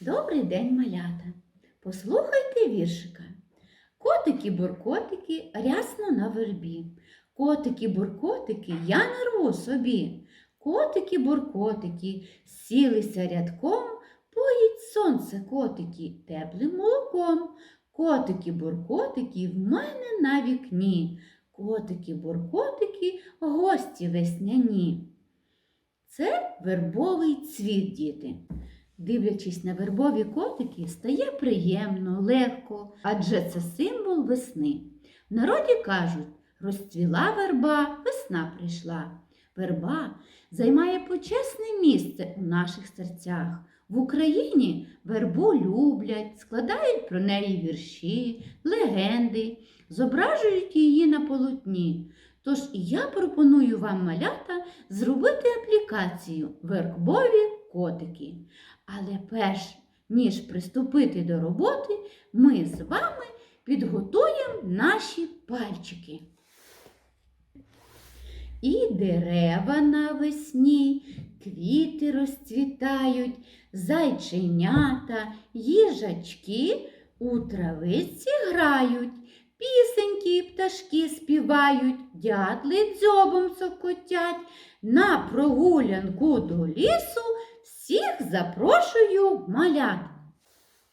Добрий день, малята. Послухайте віршика. Котики-буркотики рясно на вербі. Котики-буркотики я нарву собі. Котики-буркотики сілися рядком, поїть сонце котики теплим молоком. Котики-буркотики в мене на вікні. Котики-буркотики гості весняні. Це вербовий цвіт, діти. Дивлячись на вербові котики, стає приємно, легко, адже це символ весни. В народі кажуть, розцвіла верба, весна прийшла. Верба займає почесне місце у наших серцях. В Україні вербу люблять, складають про неї вірші, легенди, зображують її на полотні. Тож і я пропоную вам, малята, зробити аплікацію вербові котики. Але перш ніж приступити до роботи, ми з вами підготуємо наші пальчики. І дерева навесні, квіти розцвітають, зайченята, їжачки у травиці грають, пісеньки пташки співають, дятли дзьобом цокотять, на прогулянку до лісу всіх запрошую малят.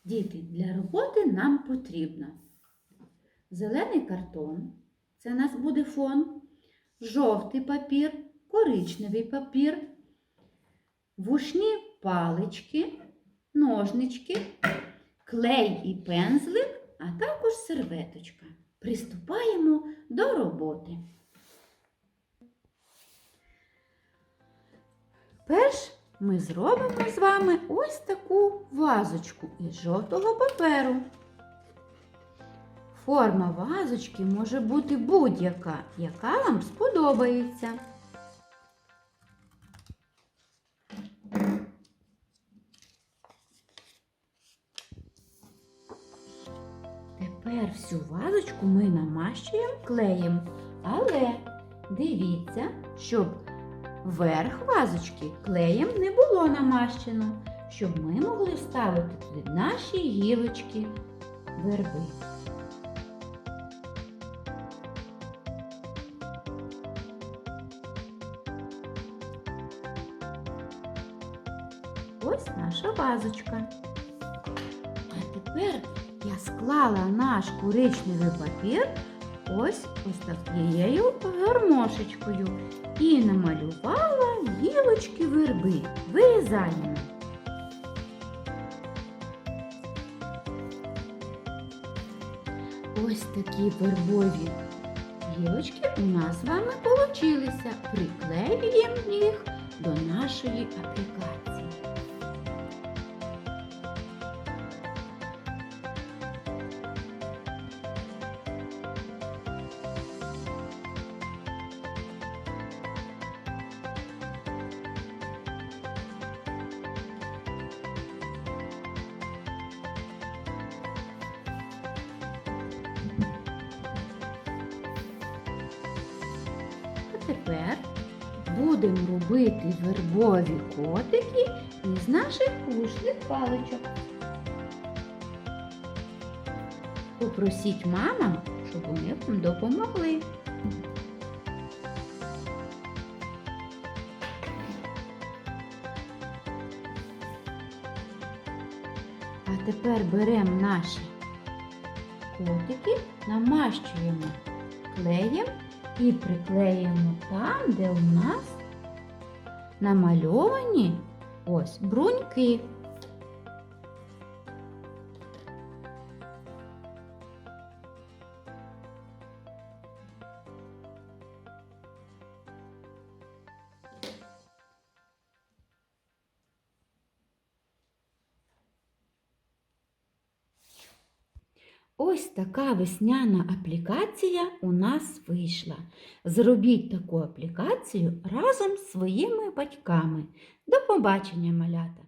Діти, для роботи нам потрібно зелений картон, це у нас буде фон, жовтий папір, коричневий папір, вушні палички, ножнички, клей і пензлик, а також серветочка. Приступаємо до роботи. Перш ми зробимо з вами ось таку вазочку із жовтого паперу. Форма вазочки може бути будь-яка, яка вам сподобається. Тепер всю вазочку ми намащуємо клеєм. Але дивіться, щоб верх вазочки клеєм не було намащено, щоб ми могли вставити туди наші гілочки верби. Ось наша вазочка. А тепер я склала наш коричневий папір ось ось такією гармошечкою і намалювала гілочки верби. Вирізаємо. Ось такі вербові гілочки у нас з вами получилися. Приклеюємо їх до нашої аплікації. Тепер будемо робити вербові котики із наших пушних паличок. Попросіть мамам, щоб вони вам допомогли. А тепер беремо наші котики, намащуємо клеєм і приклеїмо там, де у нас намальовані ось бруньки. Ось така весняна аплікація у нас вийшла. Зробіть таку аплікацію разом з своїми батьками. До побачення, малята!